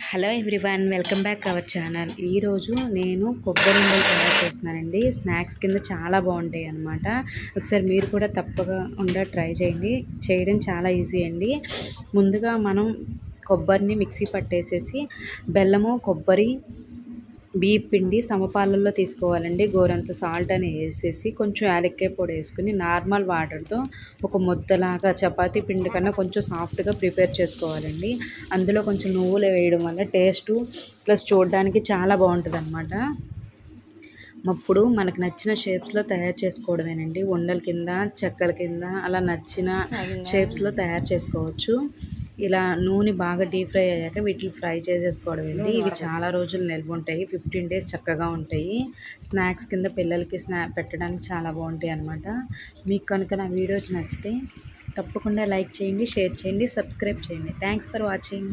Hello everyone welcome back our channel. ఈరోజు నేను కొబ్బరి ఉండలు తయారు చేస్తున్నానండి. స్నాక్స్ కింద చాలా బాగుంటాయి అన్నమాట. ఒకసారి మీరు కూడా తప్పగా ఉండ ట్రై చేయండి. చేయడం చాలా ఈజీ అండి. ముందుగా మనం కొబ్బరిని మిక్సీ పట్టేసేసి బెల్లము కొబ్బరి బియ్యం పిండి సమపాలల్లో తీసుకోవాలండి. గోరంత సాల్ట్ అని వేసేసి కొంచెం యాలక్కాయ పొడి వేసుకుని నార్మల్ వాటర్తో ఒక ముద్దలాగా చపాతీ పిండి కన్నా కొంచెం సాఫ్ట్గా ప్రిపేర్ చేసుకోవాలండి. అందులో కొంచెం నువ్వులు వేయడం వల్ల టేస్టు ప్లస్ చూడడానికి చాలా బాగుంటుంది అనమాట అప్పుడు మనకు నచ్చిన షేప్స్లో తయారు చేసుకోవడమేనండి. ఉండల కింద చెక్కల కింద అలా నచ్చిన షేప్స్లో తయారు చేసుకోవచ్చు. ఇలా నూనె బాగా డీప్ ఫ్రై అయ్యాక వీటిని ఫ్రై చేసేసుకోవడం అండి ఇవి చాలా రోజులు నిల్వ ఉంటాయి. ఫిఫ్టీన్ డేస్ చక్కగా ఉంటాయి. స్నాక్స్ కింద పిల్లలకి స్నా పెట్టడానికి చాలా బాగుంటాయి అనమాట మీకు కనుక నా వీడియోస్ నచ్చితే తప్పకుండా లైక్ చేయండి షేర్ చేయండి సబ్స్క్రైబ్ చేయండి. Thanks for watching.